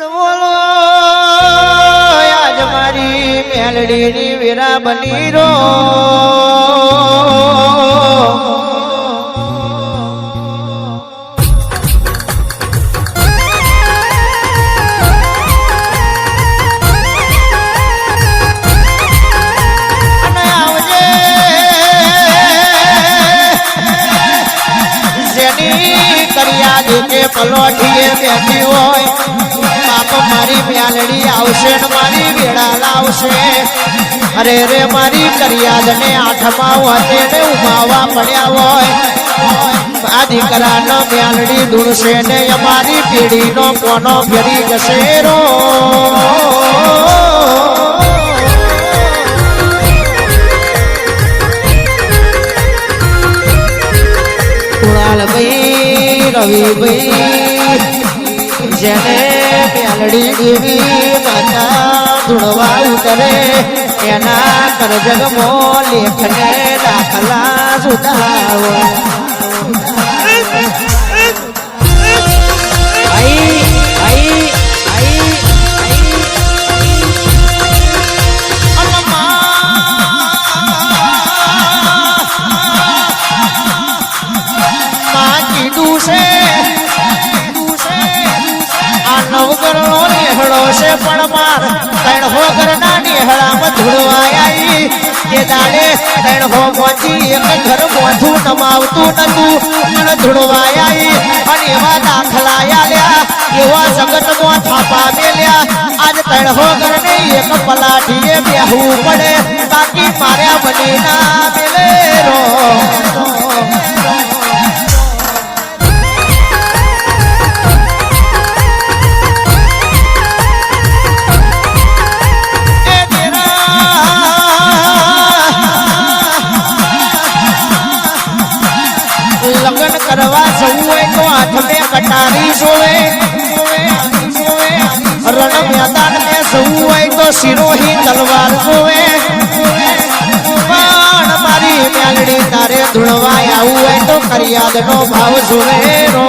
બોલો આજ મારી મેલડીની વીરા બની રો પલોઠીએ બેઠી હોય મારી મ્યાલડી આવશે ને મારી વેળા લાવશે. અરે રે, મારી કરિયાદ ને આઠમા વાતે ને પડ્યા હોય. આ દીકરાનો મ્યાલડી ધૂળશે ને અમારી પેઢીનો કોનો ફેરી જશે રો. કુણાલભાઈ રવિભાઈ જેને મ્યાલડી દેવી માતા ધૂળવા ઉતરે એના કરજગમો લેખને દાખલા સુધારો મોઢું નમાવતું નતું મન ધૂળવાઈ અને એવા દાખલાયા લ્યા, એવા જગતમાં થાપા મેલ્યા. આજ ત્રણ હો ઘરને એક પલાઠીએ બેહવું પડે. બાકી માર્યા મને ના મેલે રો. કટારી જોવે રણ મેદાન ને જવું હોય તો સિરોહી તલવાર જોવે. પણ મારી મેલડી તારે ધૂળવાય આવું હોય તો ફરિયાદ નો ભાવ જોવે રો.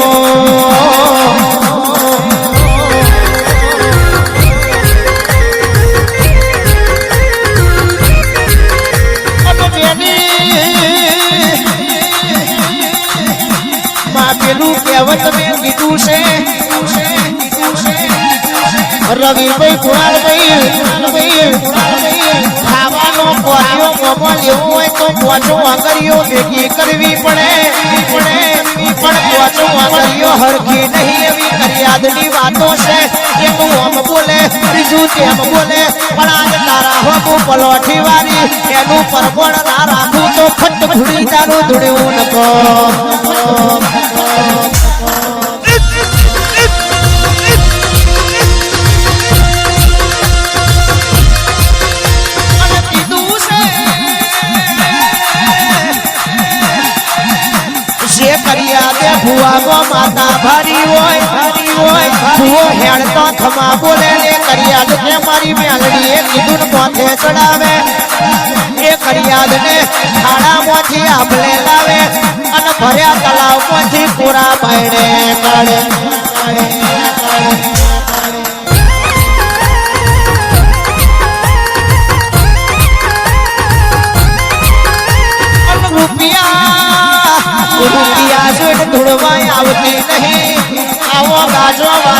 રવિભાઈ કુણાલભાઈ ખાવાનો કોરિયો મોમો લેવો હોય તો પોચો વાંગરીઓ ભેગી કરવી પડે પડે પણ પોચો વાંગરીઓ હરખી નહીં એવી કરિયાદની વાતો છે. એક આમ બોલે, બીજું તેમ બોલે. પણ આજ તારા હોમું પલોઠી વાળી, એનું પરમણ ના રાખું તો ખટ ભૂડી તારું ધૂળ્યું નકો. ભુવામાં માતા ભરી હોય ભરી હોય. ભુવો હેણતો થમા બોલે લે, કરિયાદ ને મારી મેલડી એ કીધું માથે ચડાવે. એ કરિયાદ ને ખાડામાંથી આપલે લાવે અને ભર્યા તળાવમાંથી પૂરા બાયડે કાઢે.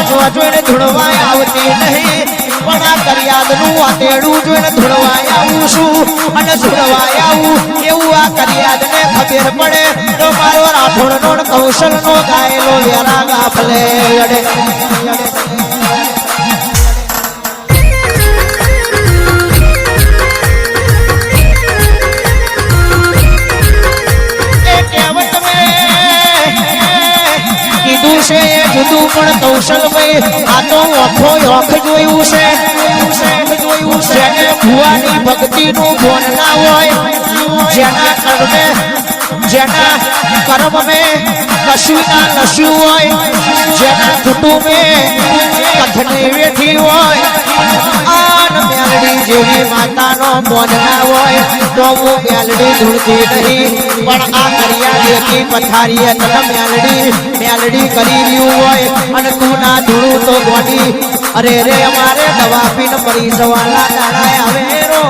ગાજો જોઈને ધૂળવાય આવતી નહીં. પણ આ કરિયાદનું આતેડું જોઈને ધૂળવાય આવું છું અને ધૂળવાય આવું. એવું આ કરિયાદને ખબર પડે તો મારો રાઠોડનો કૌશલનો ગાયેલો વેરા ગાફલે અડે કીધું છે જુદું પણ કૌશલભાઈ આ તો ઓખો ઓખ જોયું છે. જેને ભુવાની ભક્તિનું ભોન ના હોય, જેના કર્મે જેના કર્મ મે કશું ના હોય, જેના કુટુંબે કઠને વેઠી હોય, આન મેલડી જેવી માતાનો મોન ના હોય, તો હું મેલડી ધૂળતી નહીં, પણ આ કરિયા દેખી પથારીએ તને મેલડી મેલડી કરી રહ્યું હોય, અને તું ના ધૂળું તો ગોડી અરે રે અમારે દવા પીને મરી જવાના દાડા આવે રો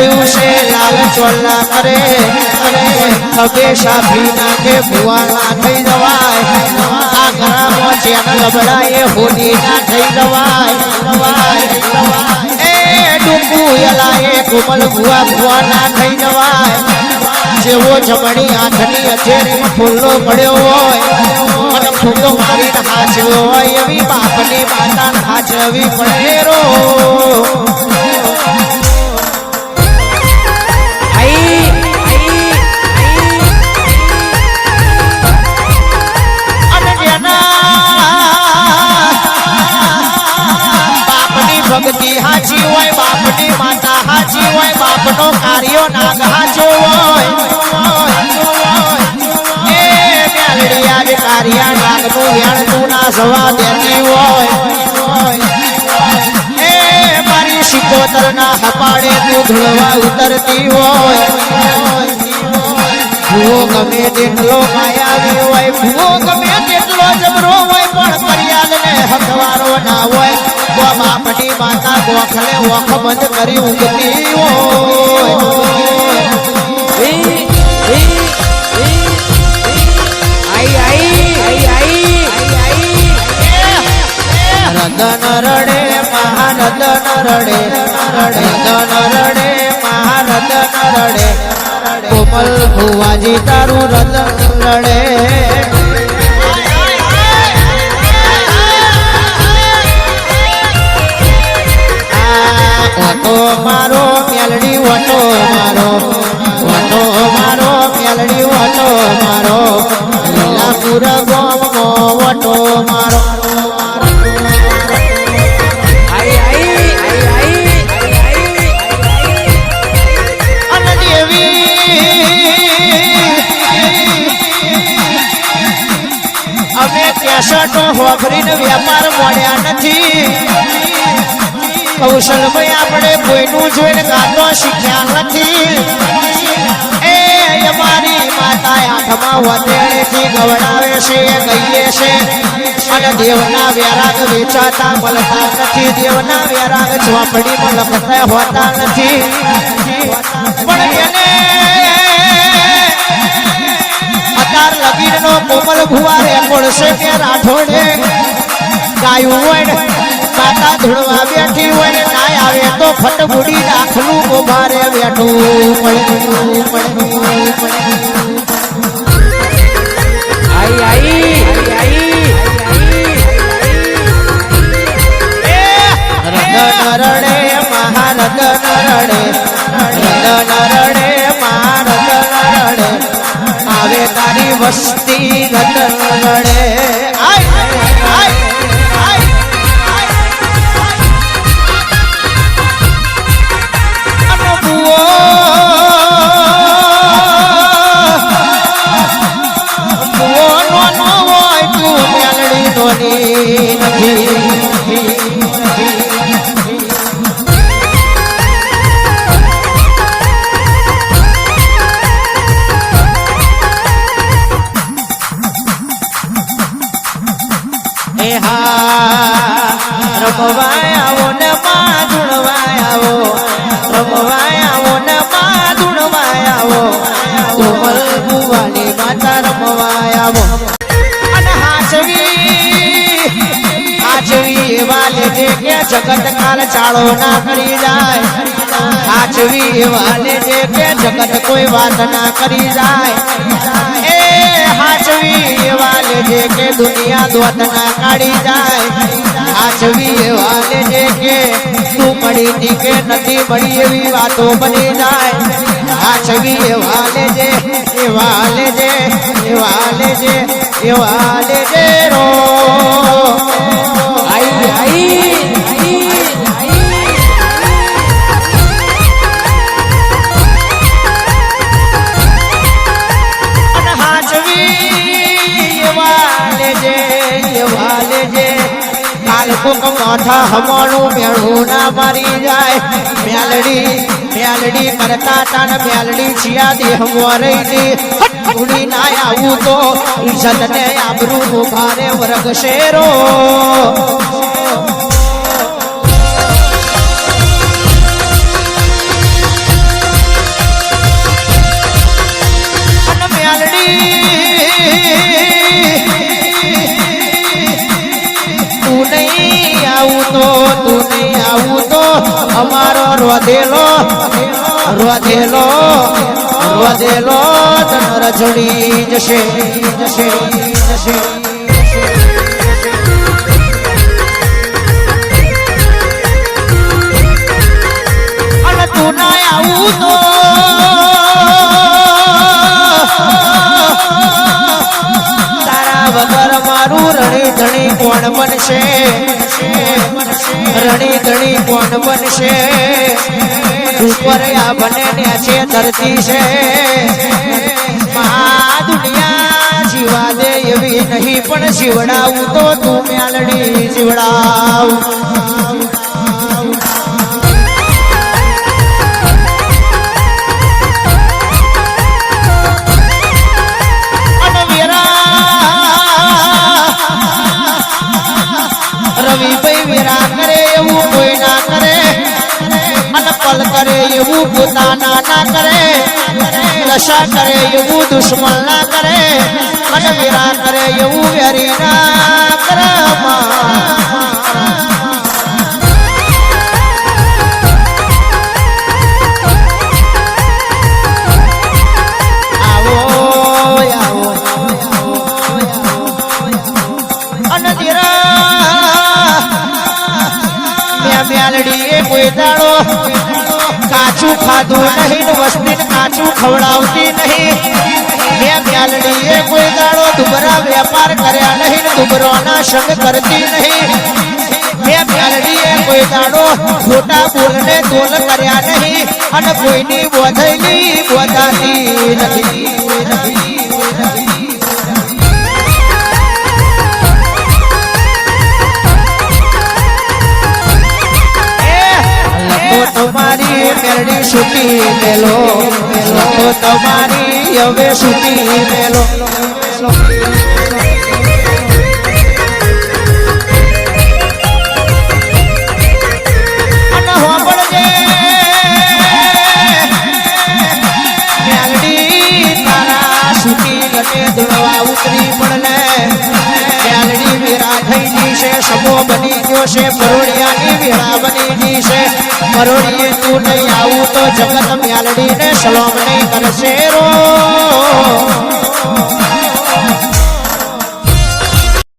કયું છે લાલ ચોલા કરે અને ખભે સાફી નાખે ભુવાના થઈ જવાય. આ ઘરામાં જેમ લબડાએ હોલી ના થઈ જવાય. એ ડુકુ એલાએ કોમલ જવાય. જેવો જમણી આંખની અધેરી ફૂલો પડ્યો હોય એવી બાપની માતાને હાચવી પડે કાર્યા નાગનું વેણ તું ના સવા દેતી હોય. એ મારી સિકોતર ના હપાડે તું ધૂળવા ઉતરતી હોય. ભૂવો ગમે તેટલો માયાવી હોય, ભૂવો ગમે તેટલો જબરો હોય, પણ ફરિયાદ ને હકવારો ના હોય. તો બાપની માતા ગોખલે ઓખ બંધ કરી ઊંઘતી હોય. રડે રદન રડે મહારદન રડે કોમલ ભુવાજી તારું રદ રડે ઓટો મારો મેલડી ઓટો મારો ઓટો મારો મેલડી ઓટો મારો. લીલાપુર ગોમનો ઓટો મારો. કેસટો હોભરીને વેપાર મળ્યા નથી. કૌશલભાઈ, આપણે કોઈનું જોઈને ગાતો શીખ્યા નથી. એ અમારી માતા આઠમાં વધેડેથી ગવડાવે છે કહીએ છે, અને દેવના વેરાગ વેચાતા મળતા નથી. દેવના વેરાગ ચોપડીમાં લખતા હોતા નથી. પણ એને અતાર લગીરનો કોમલ ભુવા રેકોર્ડ કે રાઠોડે? ગાયું હોય માતા ધૂળવા બેઠી હોય ને આવે તો ફટબુડી રાખલું ઉભારે બેઠું પડે આવે તારી વસ્તી રદન રડે એવા લેજે કે જગત કાલ ચાળો ના કરી જાય હાચવી એવા લેજે કે જગત કોઈ વાત ના કરી જાય એ હાચવી એવા લેજે કે દુનિયા દોત ના કાઢી જાય હાચવી એવા લેજે કે તું મળી ની કે નથી મળી એવી વાતો બની જાય હાચવી એવા લેજે એવા લેજે એવા લેજે એવા લેજે રો આઈ આઈ અને કોક માથા હમણું મેળું ના મારી જાય મેલડી મેલડી કરતા તાન મેલડી છિયા દેહ મોરઈની ઉડી ના આવું તો ઇજ્જત ને આબરૂ ભારે વર્ગ શેરો. રોધેલો રોધેલો રોધેલો તન રજડી જશે જશે જશે. તું ના આવું તો રણી ધણી કોણ બનશે? રણી ધણી કોણ બનશે? ઉપર આ બને ને છે ધરતી છે. મહા દુનિયા એવી નહીં, પણ જીવડાવું તો તું મ્યાલડી જીવડાવ. અને પલ કરે એવું પોતાના ના કરે. નશા કરે એવું દુશ્મન ના કરે. અને વેરા કરે એવું વેરી ના કરે મ્યાલડીએ કોઈ કાચું ખાધું નહીં વસ્તીને કાચું ખવડાવતી નહીં. મેં મ્યાલડીએ કોઈ દાડો દુબરા વેપાર કર્યા નહીં દુબરોના સંગ કરતી નહીં. મેં મ્યાલડીએ કોઈ દાડો ખોટા બોલને કર્યા નહીં. અને કોઈની બોધેલી બોધાતી નથી. તમારી હવે સુટી મેલો. ઉતરી પડને. વીરા થઈ છે સમો બની ગયો છે છે મરોડી તું નહીં આવું તો જગત મ્યાલડીને સલોમ નહીં કરશે રો.